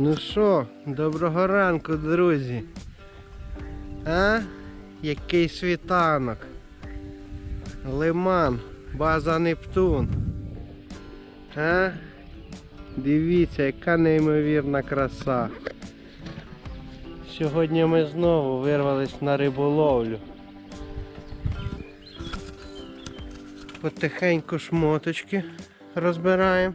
Ну що, доброго ранку, друзі. А? Який світанок. Лиман, база Нептун. А? Дивіться, яка неймовірна краса. Сьогодні ми знову вирвались на риболовлю. Потихеньку шмоточки розбираємо.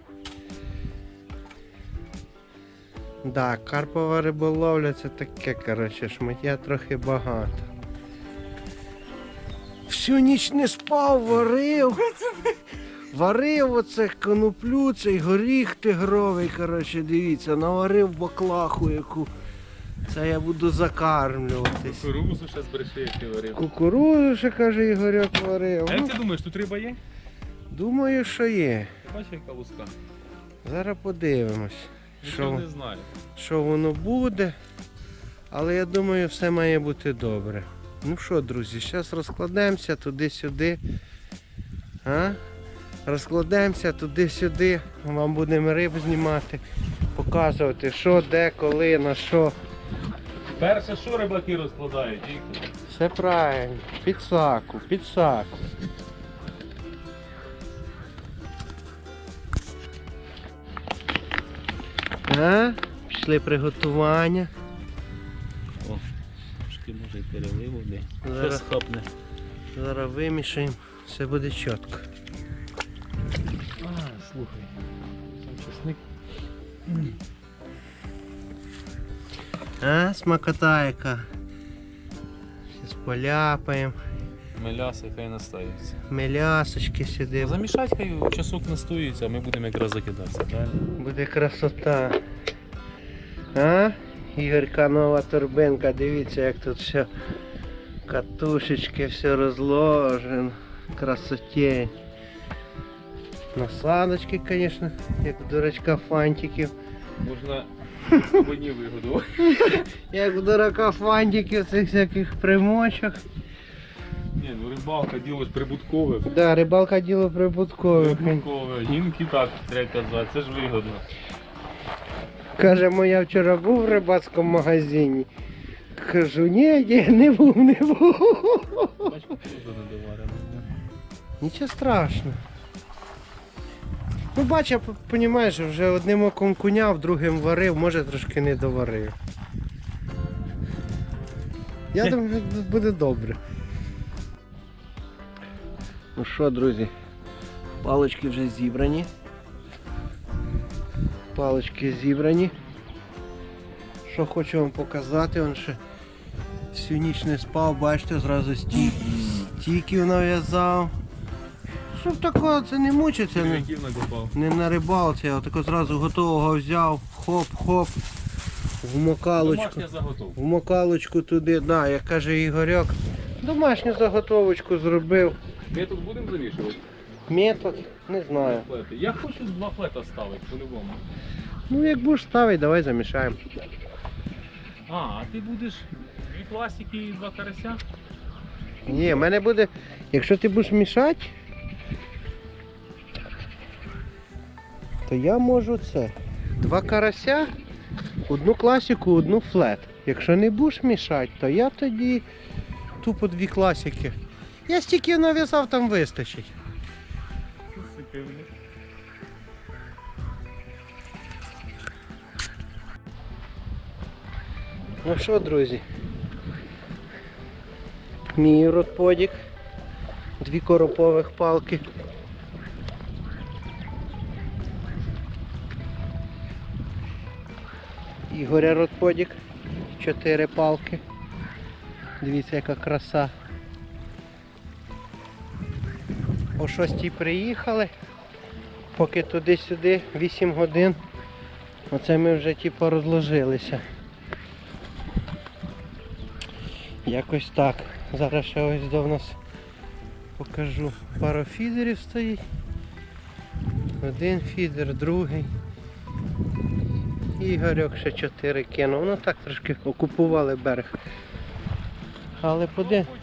Да, карпова риболовля це таке, коротше, шмаття трохи багато. Всю ніч не спав, варив. Варив оце коноплю, цей горіх тигровий, коротше, дивіться, наварив баклаху яку. Це я буду закармлюватись. Кукурузу ще збережи, як ти варив. Кукурузу ще каже Ігорьок варив. А як ти думаєш, тут риба є? думаю, що є. Ти бачиш, яка луска? Зараз подивимось, що, не знаю. що воно буде. Але я думаю, все має бути добре. Ну що, друзі, зараз розкладемося туди-сюди. А? Розкладемося туди-сюди. Вам будемо риб знімати, показувати, що, де, коли, на що. Перше, що рибаки розкладають, Все правильно. Під саку, під саку. А? Пішли приготування. О, трошки може і переливу, де. Зараз. Хапне. Зараз вимішаємо, все буде чітко. А, слухай. Сам чесник. А, смакота яка. Зараз поляпаємо. Меляса, хай настаюється. Мелясочки сюди. Замішать хай часок настоюється, а ми будемо якраз закидатися, правильно? Буде красота. А? Ігорка нова торбинка, дивіться, як тут все катушечки, все розложено. Красоті. Насадочки, звісно, як у дурачка фантиків. Можна мені вигоду. Як у дурака фантиків цих всяких примочок. Ні, ну рибалка діло ж прибуткове. Да, рибалка діло прибуткове. Прибуткове. Гінки так треба казати, це ж вигодно. Каже, моя вчора був в рибацькому магазині. Кажу, ні, ні, не був, не був. Доварена. Нічого страшного. Ну бач, я розумієш, вже одним оком куняв, другим варив, може трошки не доварив. Я думаю, буде добре. Ну що, друзі, палочки вже зібрані. Палочки зібрані. Що хочу вам показати, он ще всю ніч не спав, бачите, зразу стік, стіків нав'язав. Щоб такого це не мучиться. Не, не на рибалці, а отако зразу готового взяв, хоп-хоп, в мокалочку. В мокалочку туди, да, як каже Ігорьок, домашню заготовочку зробив. Тут будемо замішувати? Метод, не знаю. Флети. Я хочу два флета ставити по-любому. Ну як будеш ставити, давай замішаємо. А, а ти будеш дві пластики і два карася? Ні, в мене буде, якщо ти будеш мішати, то я можу це. Два карася, одну класику, одну флет. Якщо не будеш мішати, то я тоді тупо дві класики. Я стільки нав'язав, там вистачить. Ну що, друзі? Мій родподік. Дві коропових палки. Ігоря родподік. Чотири палки. Дивіться, яка краса. О 6 приїхали. Поки туди-сюди 8 годин. Оце ми вже типу розложилися. Якось так. Зараз ще ось до нас покажу. Пара фідерів стоїть. Один фідер, другий. Ігорьок ще чотири кинув. Ну так трошки окупували берег. Але подивимося.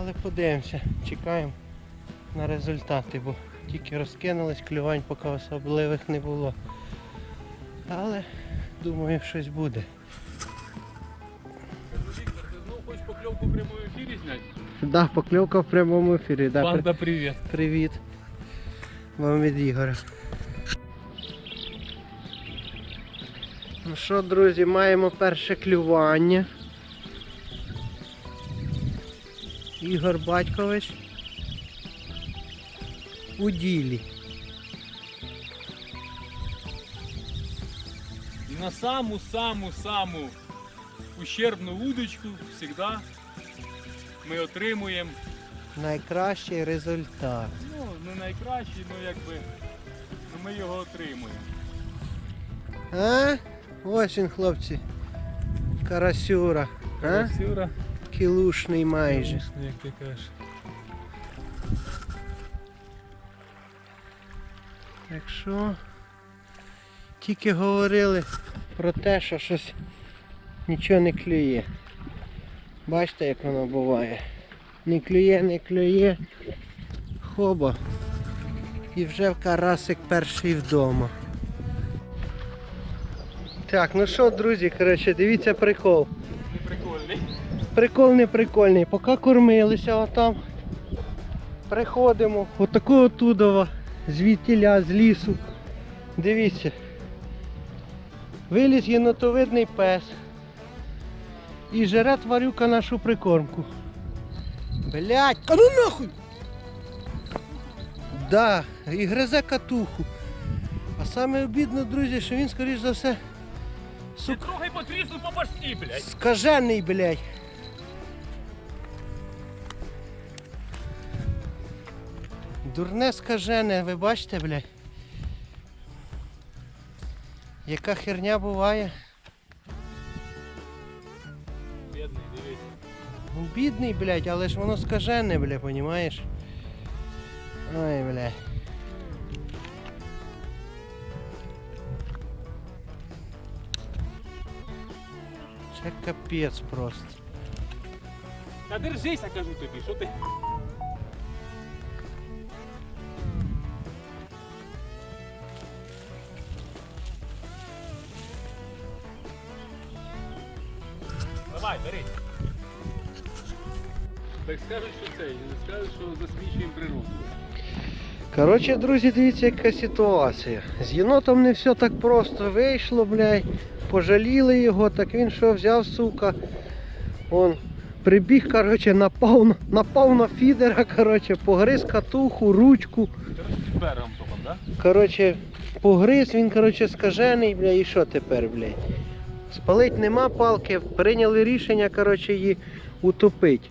Але подивимося, чекаємо на результати, бо тільки розкинулись, клювань поки особливих не було. Але думаю, щось буде. Віктор, ти знову хочеш покльовку в прямому ефірі зняти? Да, покльовка в прямому ефірі. Да, Банда, привіт. Привіт. Вам від Ігоря. Ну що, друзі, маємо перше клювання. Ігор Батькович. У ділі. І на саму-саму-саму ущербну удочку завжди ми отримуємо, Найкращий результат. ну, не найкращий, ну якби, ну, ми його отримуємо. А? Ось він, хлопці. Карасюра. А? Кілушний майже. як ти кажеш. Так що тільки говорили про те, що щось нічого не клює. Бачите, як воно буває. Не клює, не клює. Хоба. І вже карасик перший вдома. Так, ну що, друзі, коротше, дивіться прикол. Не прикольний. Прикол не прикольний. Поки кормилися отам. Приходимо. Отакого тудова. Звідтіля, з лісу. Дивіться. Виліз єнотовидний пес. І жере тварюка нашу прикормку. Блять, а ну нахуй! Да, і гризе катуху. А саме обідно, друзі, що він, скоріш за все, Ти трогай потрісну по башці, блядь. Скажений, блядь. Дурне скажене, ви бачите, блядь. Яка херня буває? Бідний, дивись. Ну, бідний, блядь, але ж воно скажене, бля, понімаєш? Ой, бля. Це капець просто. Та держися, кажу тобі, що ти. Це, скажуть, що засмічуємо природу. Коротше, друзі, дивіться, яка ситуація. З єнотом не все так просто вийшло, блядь. Пожаліли його, так він що взяв, сука. Он прибіг, коротше, напав, на- напав на фідера, коротше, погриз катуху, ручку. Короче, берегом топом, да? Коротше, погриз, він, коротше, скажений, бля, і що тепер, блядь? Спалить нема палки, прийняли рішення, коротше, її утопить.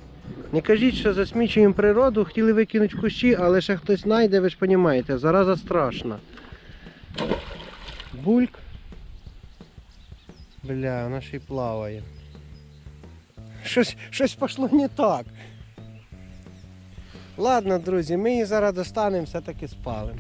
Не кажіть, що засмічуємо природу, хотіли викинути кущі, але ще хтось знайде, ви ж розумієте, зараза страшна. Бульк. Бля, вона ще й плаває. Щось, щось пішло не так. Ладно, друзі, ми її зараз достанемо, все-таки спалимо.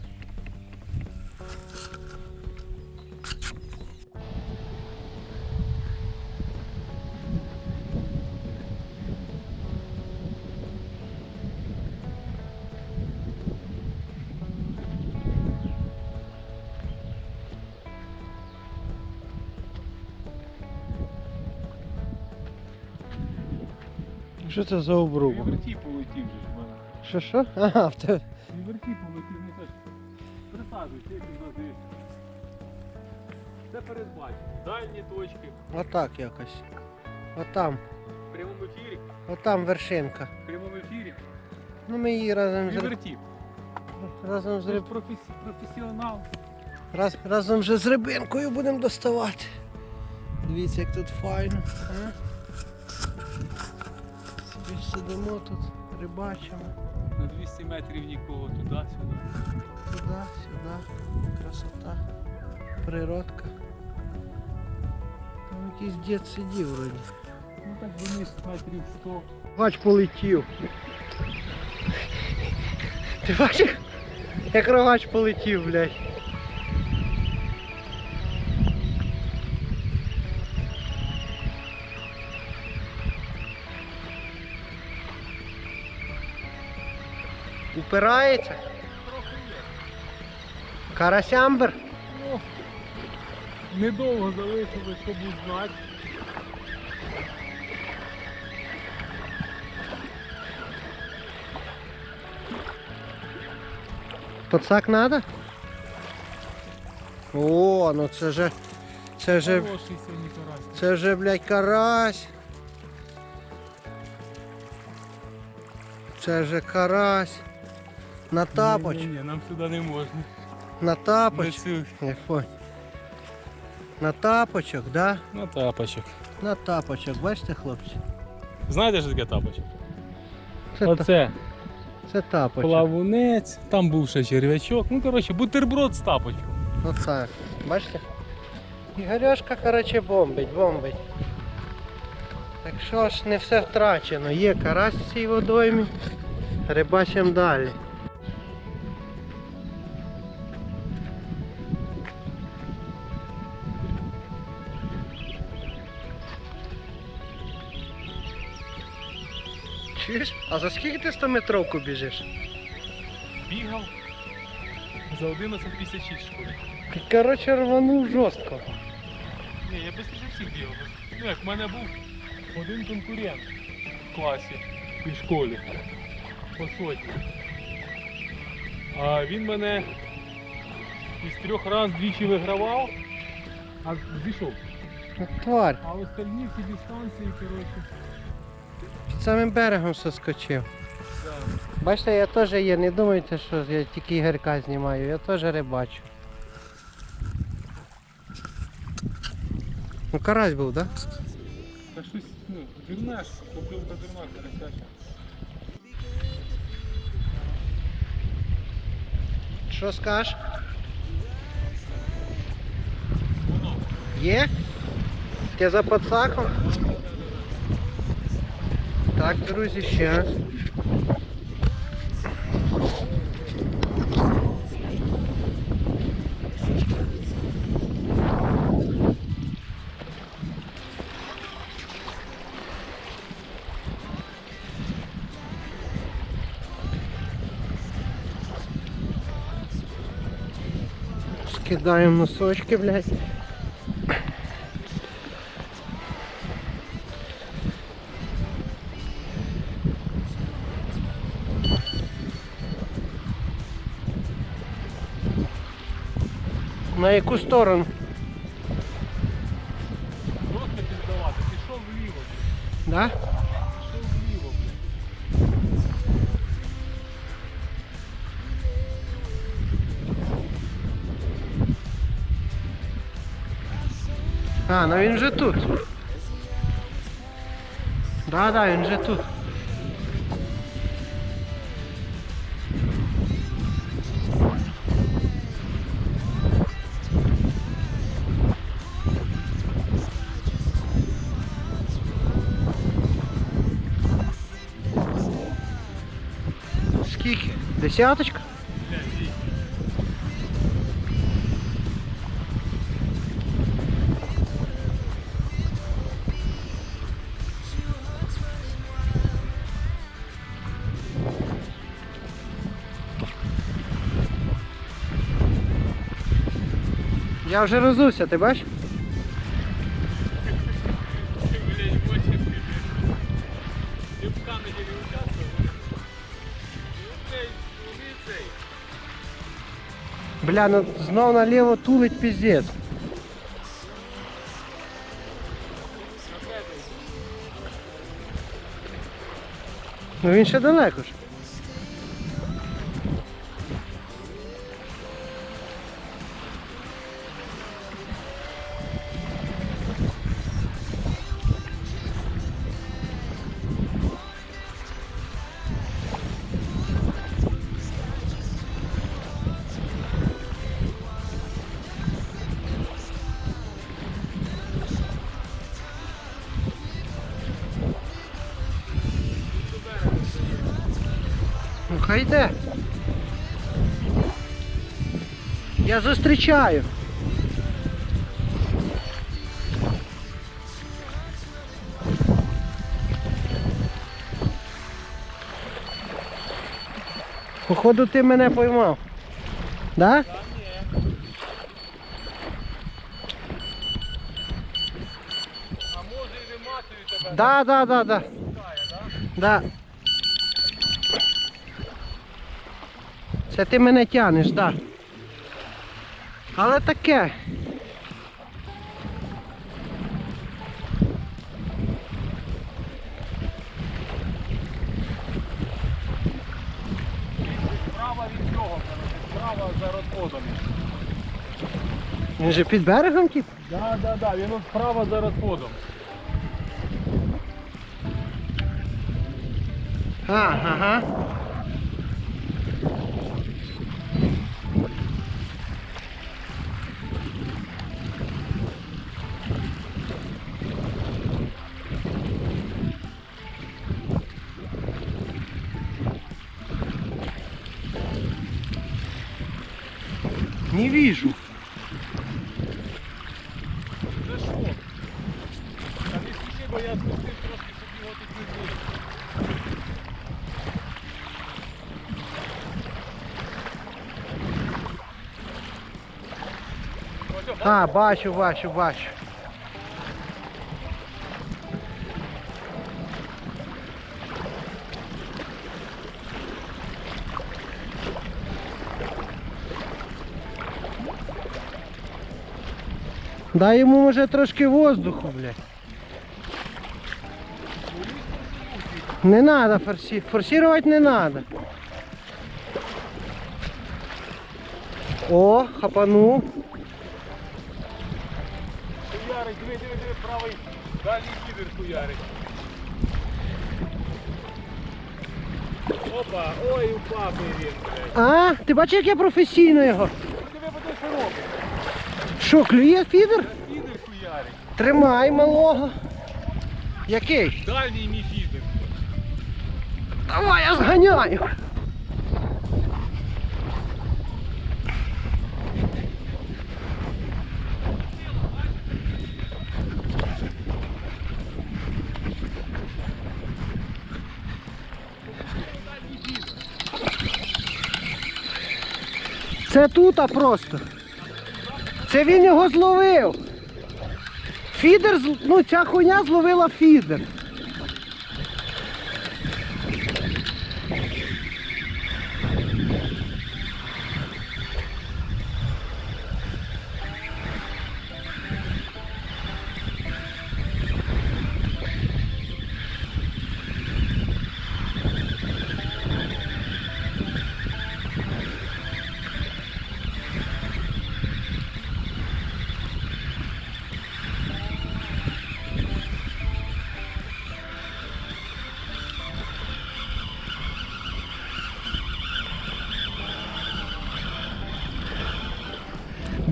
Що це за обруба? Віверті полетів же ж в мене. Що що? Ага, в тебе. Віверті полетів, не теж. Присаджуйся, як він називається. Це передбачено. Дальні точки. Отак якось. Отам. В прямому ефірі. Отам вершинка. В прямому ефірі. Ну ми її разом з, риб- разом з, Ти ж риб... професі... професіонал. раз... разом вже з рибинкою будемо доставати. Дивіться, як тут файно. А? Сидимо тут, рибачимо. На 200 метрів нікого туди-сюди. Туди, сюди. Красота. Природка. Там якийсь дід сидів вроді. Ну так вниз метрів 100. Бач, полетів. Ти бачиш? Як рогач полетів, блядь. Упирається? Є. Карасямбр. Ну, недовго залишилось, щоб узнати. Подсак надо? О, ну це же. Це же. Це вже, блядь, карась. Це вже карась. На тапоч. Ні, ні, нам сюди не можна. На тапоч. цю- Я понял. На тапочок, да? На тапочок. На тапочок, бачите, хлопці? Знаєте, що таке тапочок? Це, та- Оце це тапочок. плавунець, там був ще черв'ячок. Ну, коротше, бутерброд з тапочком. Оце. Бачите? Ігорьошка, коротше, бомбить, бомбить. Так що ж не все втрачено. Є карась в цій водоймі. Рибачимо далі. Чуєш? А за скільки ти 100 метровку біжиш? Бігав за 11.56 школи. Коротше, рванув жорстко. Ні, я без всіх бігав. Ну як, в мене був один конкурент в класі і в школі. По сотні. А він мене із трьох разів двічі вигравав, а зійшов. Тварь. А остальні всі дистанції, коротше. Самим берегом соскочив. Бачите, я теж є, не думайте, що я тільки ігорка знімаю, я теж рибачу. Ну карась був, так? Да? Та щось, ну, дурна ж, попилка дурна, карасяча. Що скажеш? Є? Ти за подсаком? Так, друзі, ще раз. Скидаємо носочки, блядь. Яку сторону? Просто піддавати, пішов вліво. Да? пішов вліво. А, ну він вже тут. Да, да, він вже тут. Десяточка? Я вже розувся, ти бачиш? Бля, ну знов наліво тулить піздець. Ну він ще далеко ж. йде. Я зустрічаю. Походу ти мене поймав. Да? А може і виматую тебе. Да, да, да, да. Да. Це ти мене тянеш, да. Але таке. Справа від цього, справа за розходом. Він же під берегом тип? Да, да, да, він справа за розходом. А, ага. Не вижу. Це що? Та не спіши, я спустив трошки, щоб його тут не було. А, бачу, бачу, бачу. Дай йому може трошки воздуху, блядь. Не надо форси... форсировать не надо. О, хапанув. Хуярить, диви, диви, диви, правий дальній фідер хуярить. Опа, ой, упав він, блядь. А, ти бачиш, як я професійно його. Ну диви, подивись, що робить. Що, клює фідер? Фідер хуярить. Тримай малого. Який? Дальній мій фідер. Давай, я зганяю. Це тут а просто. Це він його зловив. Фідер, ну ця хуйня зловила фідер.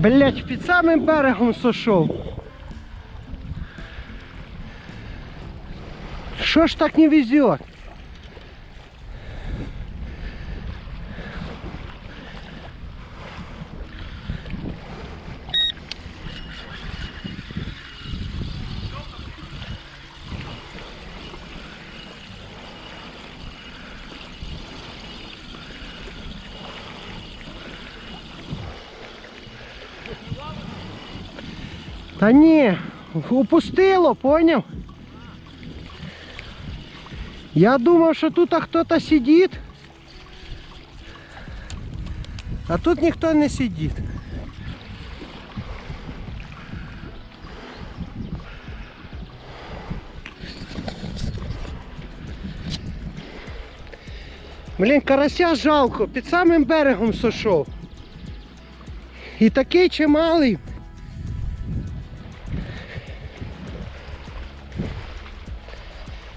Блять, під самим берегом сошов. Що ж так не везет? Та ні, упустило, поняв? Я думав, що тут хтось сидить. А тут ніхто не сидить. Блін, карася жалко, під самим берегом сошов. І такий чималий.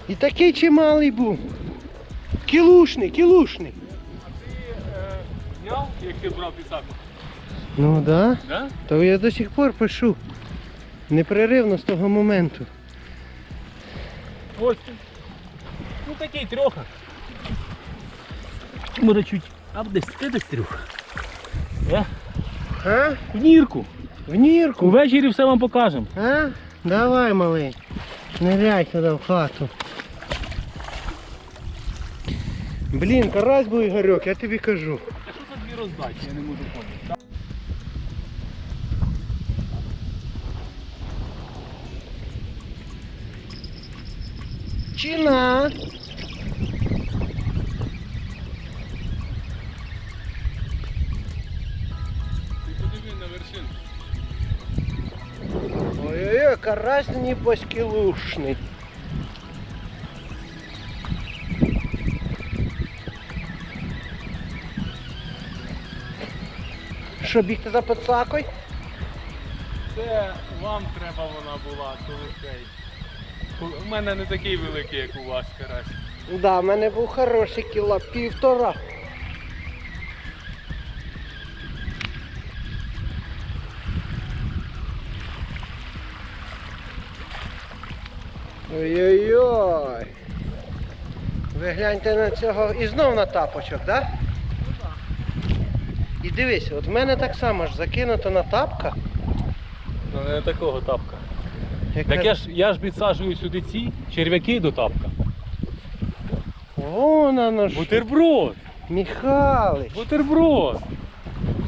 І такий чималий був. Кілушний, кілушний. Ти е, зняв, як ти брав пісак? Ну да. Да? То я до сих пор пишу. Непреривно з того моменту. Ось. Ну такий трьоха. Може чуть. А десь, ти десь трьох. Е? А? В нірку. В нірку. Увечері все вам покажемо. А? Давай, малий. Ныряй туди в хату. Блін, карась був Ігорьок, я тобі кажу. А що за дві роздачі? Я не можу поняти. Височина. Ти подиви на вершину. Ой-ой-ой, карась нібось кілушний. Що, бігти за подсакою? Це вам треба вона була, коли цей. У мене не такий великий, як у вас, карась. Да, в мене був хороший кіла півтора. Ой-ой-ой. Ви гляньте на цього і знов на тапочок, так? Да? І дивись, от в мене так само ж закинуто на тапка. Ну не такого тапка. яка- Так я ж я ж підсаджую сюди ці черв'яки до тапка. Вон оно що. Бутерброд! Михалич. Бутерброд!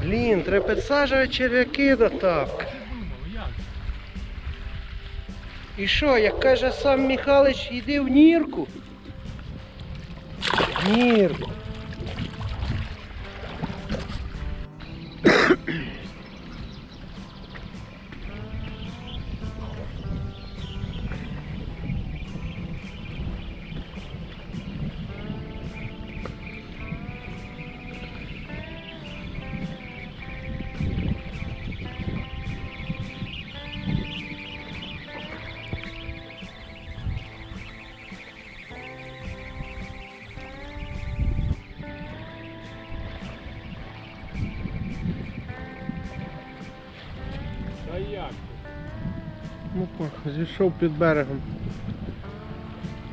Блін, треба підсаджувати черв'яки до тапка. І що, як каже сам Михалич, йди в нірку. В Нірку. Зійшов під берегом.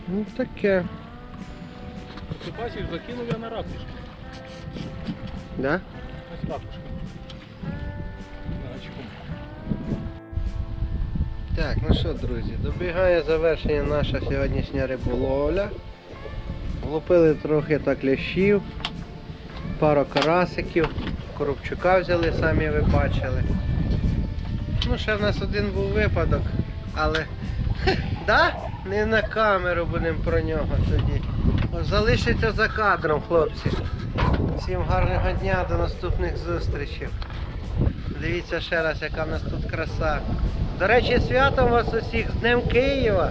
Ну таке. Ти бачиш, закинув я на ракушку. Да? Ось ракушка. Так, ну що, друзі, добігає завершення наша сьогоднішня риболовля. Влупили трохи так лящів, пару карасиків, коробчука взяли, самі ви бачили. Ну, ще в нас один був випадок, але да? не на камеру будемо про нього тоді. Залишиться за кадром, хлопці. Всім гарного дня, до наступних зустрічей. Дивіться ще раз, яка в нас тут краса. До речі, святом вас усіх з Днем Києва.